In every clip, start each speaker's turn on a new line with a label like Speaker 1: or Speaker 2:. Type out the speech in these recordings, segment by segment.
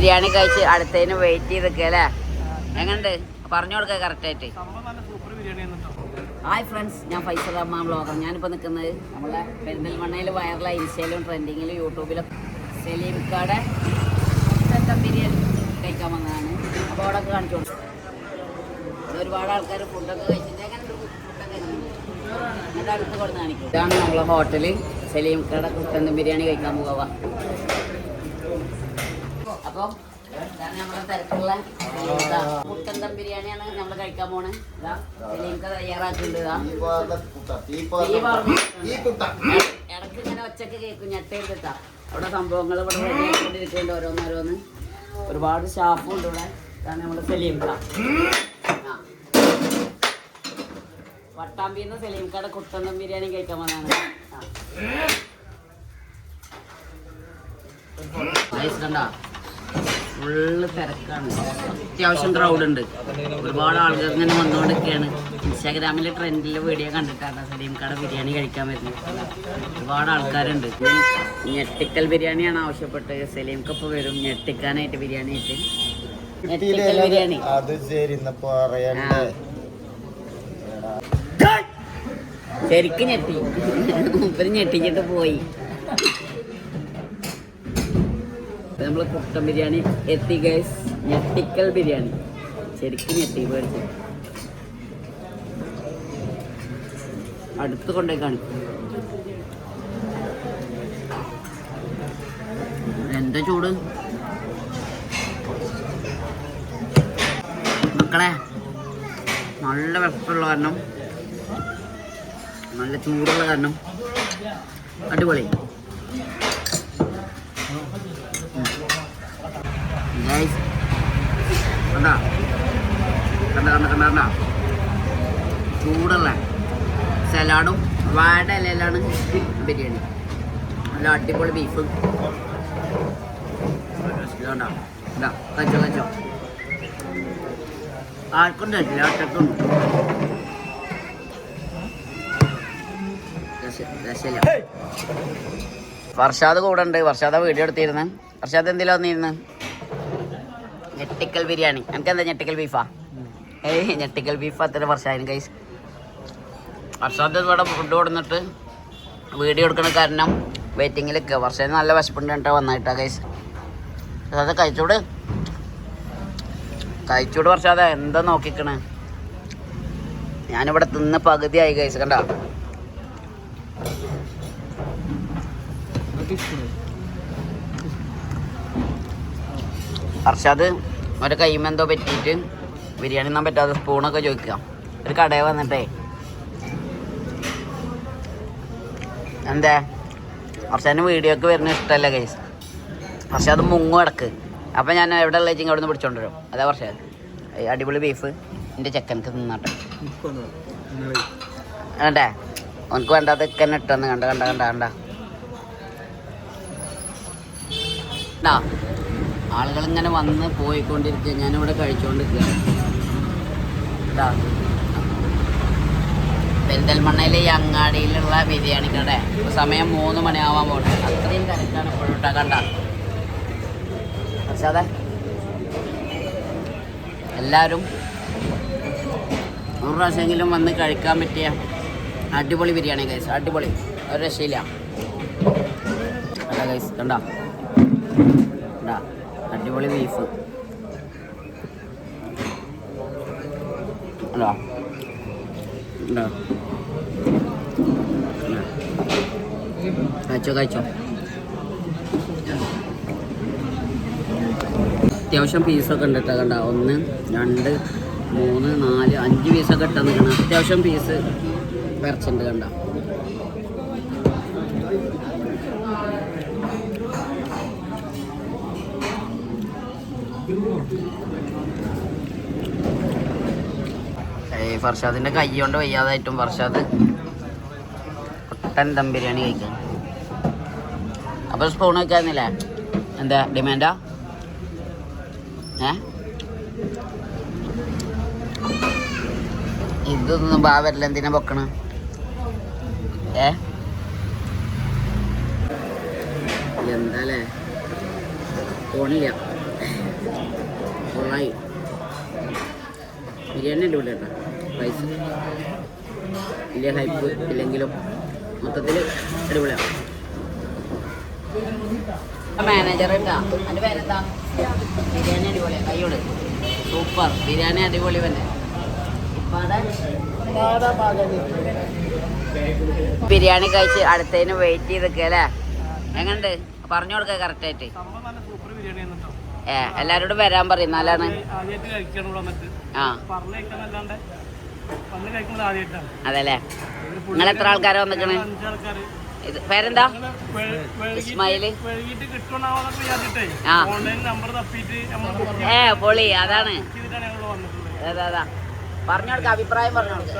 Speaker 1: ബിരിയാണി കഴിച്ച് അടുത്തതിന് വെയിറ്റ് ചെയ്ത് അല്ലേ? എങ്ങനെയുണ്ട്? പറഞ്ഞു കൊടുക്കുക കറക്റ്റായിട്ട് ഹായ് ഫ്രണ്ട്സ് ഞാൻ ഫൈസൽ റഹ്മാൻ ബ്ലോഗർ ഞാനിപ്പോൾ നിൽക്കുന്നത് നമ്മളെ പെരിന്തൽമണ്ണയിൽ വൈറലായി ഇൻസ്റ്റയിലും ട്രെൻഡിങ്ങിലും യൂട്യൂബിലും. സലീംക്കാടെ ചിക്കൻ ബിരിയാണി കഴിക്കാൻ വന്നതാണ്. അപ്പോൾ അവിടെ കാണിച്ചു കൊടുക്കും. ഒരുപാട് ആൾക്കാർ ഫുഡൊക്കെ കഴിച്ചിട്ട് എങ്ങനെയുണ്ട് ഫുഡൊക്കെ എന്നിട്ട് ഇതാണ് നമ്മളെ ഹോട്ടലിൽ സലീംക്കാടെ കുട്ടൻ ബിരിയാണി കഴിക്കാൻ പോവാ. അപ്പോൾ ഇതാണ് നമ്മളെ തിരക്കുള്ള ദം ബിരിയാണിയാണ് നമ്മൾ കഴിക്കാൻ പോണേ. ഇതാ തയ്യാറാക്കുന്നുണ്ട് ഇങ്ങനെ ഒച്ചക്ക് കേൾക്കും ഞെട്ടെടുത്തിട്ടാ അവിടെ സംഭവങ്ങൾ ഇവിടെ റെഡിയാക്കിക്കൊണ്ടിരിക്കുന്നുണ്ട് ഓരോന്നോരോന്ന്. ഒരുപാട് സ്റ്റാഫും ഉണ്ട് ഇവിടെ. ഇതാണ് നമ്മുടെ സലീംക്ക. ആ. പട്ടാമ്പിന്ന് സലീംക്കയുടെ കുട്ടന്തം ബിരിയാണി കഴിക്കാൻ വന്നതാണ്. ആ. ഫുള്ള് തിരക്കാണ്. അത്യാവശ്യം ക്രൗഡ് ഉണ്ട്. ഒരുപാട് ആളുകൾ ഇങ്ങനെ വന്നുകൊണ്ടിരിക്കുകയാണ്. ഇൻസ്റ്റാഗ്രാമിലെ ട്രെൻഡിലെ വീഡിയോ കണ്ടിട്ടാണ് സലീം കട ബിരിയാണി കഴിക്കാൻ വരുന്നത്. ഒരുപാട് ആൾക്കാരുണ്ട്. ഞെട്ടിക്കൽ ബിരിയാണിയാണ് ആവശ്യപ്പെട്ട് സലീം കപ്പ് വരും. ഞെട്ടിക്കാനായിട്ട് ബിരിയാണി ആയിട്ട്. ഞെട്ടിക്കൽ ബിരിയാണി.
Speaker 2: അത് ശരി
Speaker 1: ശരിക്കും ഞെട്ടി. ഇപ്പം ഞെട്ടിച്ചിട്ട് പോയി. നമ്മൾ കുട്ടൻ ബിരിയാണി എത്തി ഗൈസ് ഞെട്ടിക്കൽ ബിരിയാണി. ശരിക്കും ഞെട്ടി പേടിച്ച് അടുത്ത് കൊണ്ടേ കാണിക്കും. എന്താ ചൂട്? മക്കളെ നല്ല വെപ്പുള്ള കാരണം നല്ല ചൂടുള്ള കാരണം അടിപൊളി. Guys. കണ്ടാ കണ്ട കണ്ട കണ്ട കണ്ട ചൂടുള്ള സലാഡും ഇലയിലാണ് ബിരിയാണി. നല്ല അടിപൊളി ബീഫും. ഇതാ ഇതാ കച്ചോ കച്ചോ. ആർക്കും തരില്ല ഒറ്റക്കും. രസമില്ല. വർഷാദ് കൂടെ ഉണ്ട് വർഷാദ വീഡിയോ എടുത്തിരുന്നു. വർഷാദ് എന്തിലാ വന്നിരുന്നു? ഞെട്ടിക്കൽ ബിരിയാണി. എനിക്ക് എന്താ ഞെട്ടിക്കൽ ബീഫാ ഏയ് ഞെട്ടിക്കൽ ബീഫ് അത്ര വർഷമായിരുന്നു കൈസ് വർഷാദ് ഇവിടെ ഫുഡ് കൊടുത്തിട്ട് വീഡിയോ എടുക്കുന്ന കാരണം വെയിറ്റിങ്ങിൽ നിൽക്കുക വർഷം നല്ല വിശപ്പുണ്ട് കേട്ടോ വന്നായിട്ടാ കൈസ് അത് കഴിച്ചൂട്? കഴിച്ചൂട് വർഷാദ എന്താ നോക്കിക്കണേ? ഞാനിവിടെ തിന്ന് പകുതിയായി കൈസ് കണ്ട? അർഷാദ് ഒരു കൈമെന്തോ പറ്റിയിട്ട് ബിരിയാണി ഒന്നും പറ്റാതെ സ്പൂണൊക്കെ ചോദിക്കുക. ഒരു കടയിൽ വന്നിട്ടേ. എന്താ? അർഷാദിന് വീഡിയോ ഒക്കെ വരുന്ന ഇഷ്ടമല്ല കേസ് അർഷാദ് മുങ്ങും ഇടയ്ക്ക്. അപ്പം ഞാൻ എവിടെ ഉള്ള ചേച്ചി അവിടെ നിന്ന് പിടിച്ചോണ്ട് വരും. അതാ അർഷാദ്. അടിപൊളി ബീഫ് എന്റെ ചെക്കനക്ക് തിന്നാട്ടെ. വേണ്ടേ അവനക്ക് വേണ്ടാത്ത തന്നെ ഇട്ടെന്ന്. കണ്ട കണ്ട കണ്ട കണ്ട. ആളുകൾ ഇങ്ങനെ വന്ന് പോയിക്കൊണ്ടിരിക്കുക. ഞാനിവിടെ കഴിച്ചുകൊണ്ടിരിക്കുകയാണ് പെരിന്തൽമണ്ണയിലെ ഈ അങ്ങാടിയിലുള്ള ബിരിയാണി കട സമയം മൂന്ന് മണിയാവാൻ പോകട്ടെ അത്രയും തിരക്കാണ് ഇപ്പോഴും കണ്ട? പക്ഷേ അതെ എല്ലാവരും നൂറ് പ്രാവശ്യമെങ്കിലും വന്ന് കഴിക്കാൻ പറ്റിയ അടിപൊളി ബിരിയാണി കൈസ് അടിപൊളി. ഒരു രക്ഷയില്ല. അല്ല കണ്ട? അടിപൊളി ബീഫ് അല്ലോ കഴിച്ചോ കഴിച്ചോ. അത്യാവശ്യം പീസൊക്കെ ഉണ്ട് കേട്ടോ കണ്ട. ഒന്ന് രണ്ട് മൂന്ന് നാല് അഞ്ച് പീസൊക്കെ ഇട്ടാൽ നിൽക്കണം അത്യാവശ്യം പീസ് വരച്ചിട്ടുണ്ട് കണ്ട. ഏയ് ഫർഷാദിന്റെ കൈ കൊണ്ട് വയ്യാതായിട്ടും ഫർഷാദ് കൊട്ടൻ ദം ബിരിയാണി കഴിക്കാൻ. അപ്പൊ സ്പൂൺ വെക്കാന്നില്ലേ എന്താ ഡിമാൻഡാ ഏ? ഇതൊന്നും ബാ വരില്ല എന്തിനാ പൊക്കണ? ഏ? എന്താല്ലേ പോണില്ല. കൊള്ളായി. ബിരിയാണി അടിപൊളി റൈസ് വലിയ ഹൈപ്പ് ഇല്ലെങ്കിലും മൊത്തത്തിൽ അടിപൊളിയാണ്. മാനേജർ കേട്ടാ എന്റെ പേരെന്താ? ബിരിയാണി അടിപൊളിയാണ് കൈയോട് സൂപ്പർ ബിരിയാണി അടിപൊളി തന്നെ ബിരിയാണി കഴിച്ച് അടുത്തതിന് വെയിറ്റ് ചെയ്തൊക്കെ അല്ലേ? എങ്ങനുണ്ട്? പറഞ്ഞു കൊടുക്ക കറക്റ്റ് ആയിട്ട്.
Speaker 3: സംഭവം നല്ല സൂപ്പർ ബിരിയാണി ആണ് കേട്ടോ
Speaker 1: ഏ എല്ലാരോടും വരാൻ പറയും. എന്നാലാണ്? ആ. അതെല്ലേ? നിങ്ങൾ എത്ര ആൾക്കാരെ വന്നിക്കണ് ഇത് പേരെന്താ?
Speaker 3: ഇസ്മായിൽ.
Speaker 1: ആ. ഏ പൊളി അതാണ്. അതാ അതാ പറഞ്ഞു കൊടുക്ക അഭിപ്രായം പറഞ്ഞു കൊടുക്ക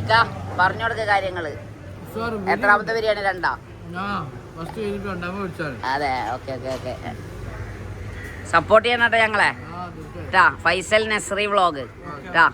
Speaker 1: ഇക്ക, പറഞ്ഞു കൊടുക്ക കാര്യങ്ങൾ എത്രാമത്തെ ബിരിയാണി രണ്ടാ? അതെ ഓക്കെ ഓക്കെ ഓക്കെ. സപ്പോർട്ട് ചെയ്യണം കേട്ടോ ഞങ്ങളെ ഫൈസൽ നസ്രി വ്ളോഗ്. ട്ടാ.